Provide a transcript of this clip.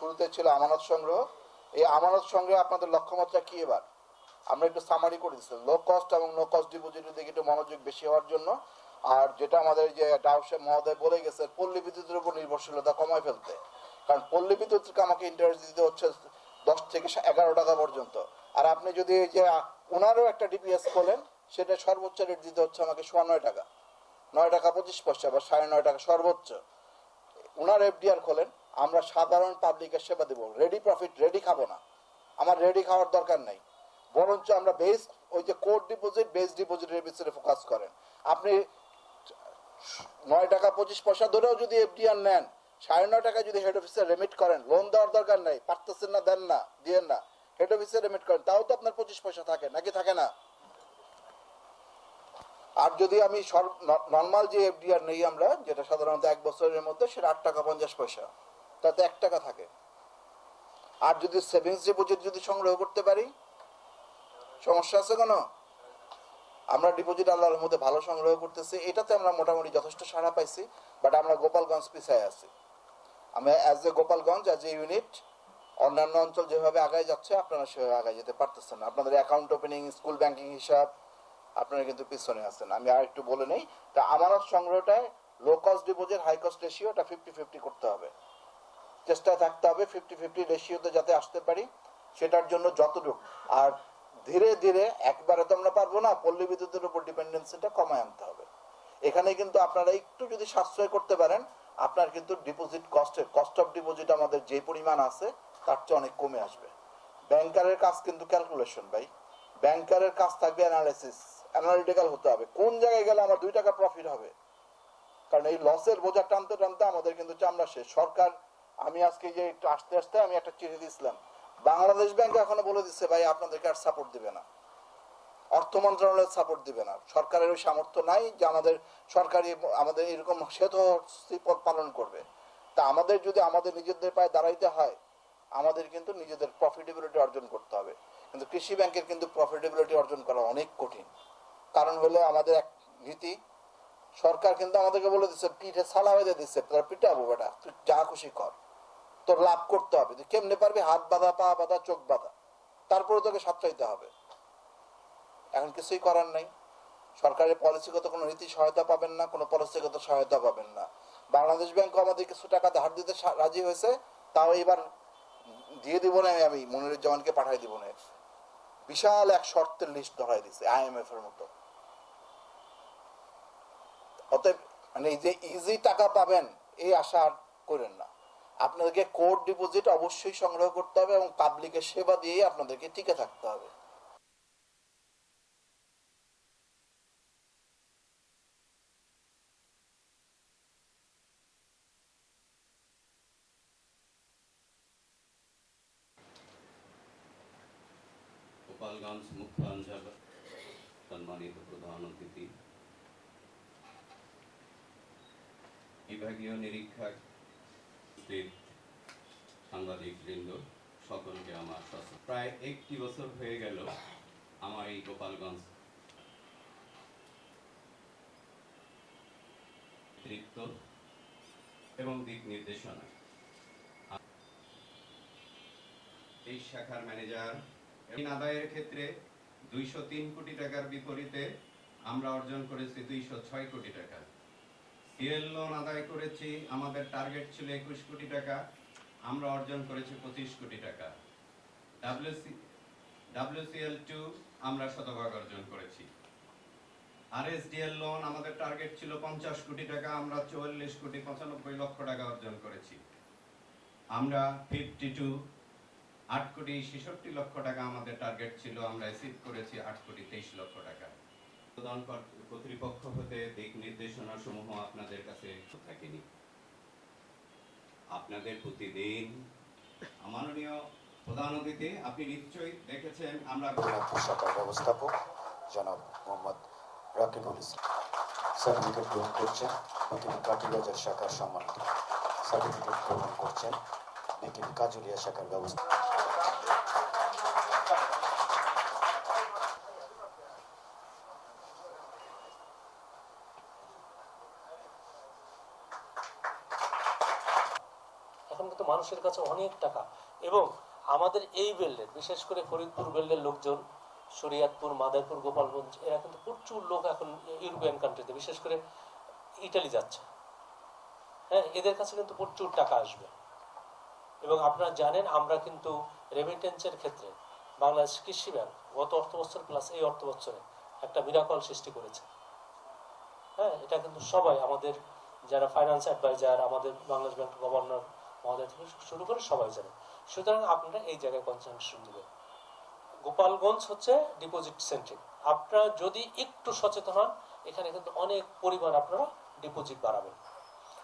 শুরুতে ছিল আমানত সংগ্রহ। এই আমানত সংগ্রহে আপনাদের লক্ষ্যমাত্রা কি এবার? আমরা একটু সামারি করে দিচ্ছি। লো কস্ট এবং নো কস্ট ডিপোজিটের দিকে একটু মনোযোগ বেশি হওয়ার জন্য। আর যেটা আমাদের যে ডাউসে মহোদয় বলে গেছে, পল্লী বিদ্যুতের উপর নির্ভরশীলতা কমায় ফেলতে। কারণ পল্লী বিদ্যুৎকে আমাকে ইন্টারেস্ট দিতে হচ্ছে দশ থেকে এগারো টাকা পর্যন্ত। আর আপনি যদি এই যে ওনারও একটা ডিপিএস খোলেন, সেটা সর্বোচ্চ রেট দিতে হচ্ছে আমাকে সোয়া নয় টাকা। নয় টাকা পঁচিশ পয়সা বা সাড়ে নয় টাকা সর্বোচ্চ। ওনার এফডিআর খোলেন আমরা সাধারণ পাবলিকের সেবা দেবো। রেডি প্রফিট রেডি খাব না। আমার রেডি খাওয়ার দরকার নাই। বরঞ্চ আমরা বেস ওই যে কোড ডিপোজিট বেস ডিপোজিটের পিছনে ফোকাস করেন। আপনি নয় টাকা পঁচিশ পয়সা ধরেও যদি এফডিআর নেন, সাড়ে নয় টাকা যদি হেড অফিসে রেমিট করেন লোন দেওয়ার দরকার নাই। পারতেছেন না, দেন না, দিয়েন না। হেড অফিসে রেমিট করেন, তাও তো আপনার পঁচিশ পয়সা থাকে, নাকি থাকে না? আর যদি আমি নর্মাল যে এফডিআর নেই আমরা, যেটা সাধারণত এক বছরের মধ্যে, সেটা আট টাকা পঞ্চাশ পয়সা। তাতে এক টাকা থাকে। আর যদি সেভিংস ডিপোজিট যদি সংগ্রহ করতে পারি, সমস্যা আছে কোনো? আমরা ডিপোজিট আল্লাহর মধ্যে ভালো সংগ্রহ করতেছি, এটাতে আমরা মোটামুটি যথেষ্ট সাড়া পাইছি বাট আমরা গোপালগঞ্জ পিছায় আছি। আমরা as a Gopalganj as a unit অন্যান্য অঞ্চল যেভাবে আগায় যাচ্ছে, আপনারা সেভাবে আগায় যেতে পারতেছেন না। আপনাদের অ্যাকাউন্ট ওপেনিং স্কুল ব্যাংকিং হিসাব, আপনারা কিন্তু পিছনে আছেন। আমি আর একটু বলে নেই, তা আমানত সংগ্রহটায় low cost deposit high cost রেশিওটা ফিফটি ফিফটি করতে হবে। চেষ্টায় থাকতে হবে ফিফটি ফিফটি রেশিওতে যাতে আসতে পারি, সেটার জন্য যতটুকু। আর ধীরে ধীরে একবারে তো আমরা পারব না, পল্লী বিদ্যুতের উপর ডিপেন্ডেন্সিটা কমায় আনতে হবে। এখানে কিন্তু আপনারা একটু যদি সাশ্রয় করতে পারেন, আপনার কিন্তু ডিপোজিট কস্টের কস্ট অফ ডিপোজিট আমাদের যে পরিমাণ আছে, তার চেয়ে অনেক কমে আসবে। ব্যাংকারের কাজ কিন্তু ক্যালকুলেশন ভাই। ব্যাংকারের কাজ থাকবে অ্যানালিসিস অ্যানালিটিক্যাল হতে হবে। কোন জায়গায় গেলে আমার দুই টাকা প্রফিট হবে? কারণ এই লসের বোঝা টানতে টানতে আমাদের কিন্তু চামড়া শেষ। সরকার আমি আজকে যে একটু আসতে আসতে আমি একটা চিঠি দিয়েছিলাম বাংলাদেশ ব্যাংক এখনও বলে দিচ্ছে ভাই, আপনাদেরকে আর সাপোর্ট দিবে না। অর্থ মন্ত্রণালয় সাপোর্ট দিবে না। সরকারের ওই সামর্থ্য নাই যে আমাদের সরকারি, আমাদের এরকম পদ পালন করবে। তা আমাদের যদি আমাদের নিজেদের পায়ে দাঁড়াইতে হয়, আমাদের কিন্তু নিজেদের প্রফিটেবিলিটি অর্জন করতে হবে। কিন্তু কৃষি ব্যাংকের কিন্তু প্রফিটেবিলিটি অর্জন করা অনেক কঠিন। কারণ হলো আমাদের এক নীতি, সরকার কিন্তু আমাদেরকে বলে দিচ্ছে পিঠে সালা বেঁধে দিচ্ছে তোর পিটাবো বেটা, তুই যা খুশি কর। তোর লাভ করতে হবে। তুই কেমনে পারবি হাত বাঁধা, পা বাঁধা, চোখ বাঁধা? তারপরে তোকে সাতটাইতে হবে। এখন কিছুই করার নাই। সরকারের পলিসিগত কোনো নীতি সহায়তা পাবেন না, কোনো পলিসিগত সহায়তা পাবেন না। বাংলাদেশ ব্যাংক আমাদের কিছু টাকা ধার দিতে রাজি হয়েছে, তাও এবার দিয়ে দিব না আমি মনিরুজ্জামানকে পাঠাই দিব না। বিশাল এক শর্তের লিস্ট ধরাই দিছে আইএমএফ এর মতো। অতএব মানে যে ইজি টাকা পাবেন, এই আশা করেন না। আপনাদেরকে কোড ডিপোজিট অবশ্যই সংগ্রহ করতে হবে এবং পাবলিকের সেবা দিয়ে আপনাদেরকে টিকে থাকতে হবে। গোপালগঞ্জ মুখ্য অঞ্চল সম্মানিত প্রধান অতিথি, বিভাগীয় নিরীক্ষক উপস্থিত সাংবাদিক বৃন্দ সকলকে আমার প্রায় একটি বছর হয়ে গেল আমার এই গোপালগঞ্জ এবং দিক নির্দেশনা। এই শাখার ম্যানেজার ঋণ আদায়ের ক্ষেত্রে দুইশো তিন কোটি টাকার বিপরীতে আমরা অর্জন করেছি দুইশো ছয় কোটি টাকা। সিএল লোন আদায় করেছি, আমাদের টার্গেট ছিল একুশ কোটি টাকা, আমরা অর্জন করেছি পঁচিশ কোটি টাকা। ডাব্লিউসি ডাব্লিউসিএল টু আমরা শতভাগ অর্জন করেছি। আর আরএসডিএল লোন আমাদের টার্গেট ছিল পঞ্চাশ কোটি টাকা, আমরা চুয়াল্লিশ কোটি পঁচানব্বই লক্ষ টাকা অর্জন করেছি। আমরা ফিফটি টু আট কোটি ছেষট্টি লক্ষ টাকা আমাদের টার্গেট ছিল, আমরা অ্যাচিভ করেছি আট কোটি তেইশ লক্ষ টাকা। প্রদান কর্তৃপক্ষ হতে দিক নির্দেশনা সমূহ আপনাদের কাছে থাকেনি। আপনাদের প্রতিদিন মাননীয় প্রধান অতিথি, আপনি নিশ্চয়ই দেখেছেন, আমরা শাখার ব্যবস্থাপক জনাব মোহাম্মদ রাকিবুল ইসলাম সার্টিফিকেট গ্রহণ করছেন। নতুন কাটিবাজার শাখার সম্মানিত সার্টিফিকেট গ্রহণ করছেন। নতুন কাজুলিয়া শাখার ব্যবস্থা এখন কিন্তু মানুষের কাছে অনেক টাকা। এবং আমাদের এই বেল্ডের বিশেষ করে ফরিদপুর বেল্ডের লোকজন, শরিয়াতপুর, মাদারপুর, গোপালগঞ্জ, এরা কিন্তু প্রচুর লোক এখন ইউরোপিয়ান কান্ট্রিতে বিশেষ করে ইটালি যাচ্ছে। হ্যাঁ এদের কাছে কিন্তু প্রচুর টাকা আসবে। এবং আপনারা জানেন, আমরা কিন্তু রেমিটেন্সের ক্ষেত্রে বাংলাদেশ কৃষি ব্যাংক গত অর্থ বছর প্লাস এই অর্থ বছরে একটা মিরাকল সৃষ্টি করেছে। হ্যাঁ এটা কিন্তু সবাই, আমাদের যারা ফাইন্যান্স অ্যাডভাইজার আমাদের বাংলাদেশ ব্যাংক গভর্নর মহোদয় থেকে শুরু করে সবাই জানে। সুতরাং আপনারা এই জায়গায় কনসেন্ট্রেশন দেবেন। গোপালগঞ্জ হচ্ছে ডিপোজিট সেন্ট্রিক আপনারা যদি একটু সচেতন হন, এখানে কিন্তু অনেক পরিমাণ আপনারা ডিপোজিট বাড়াবেন।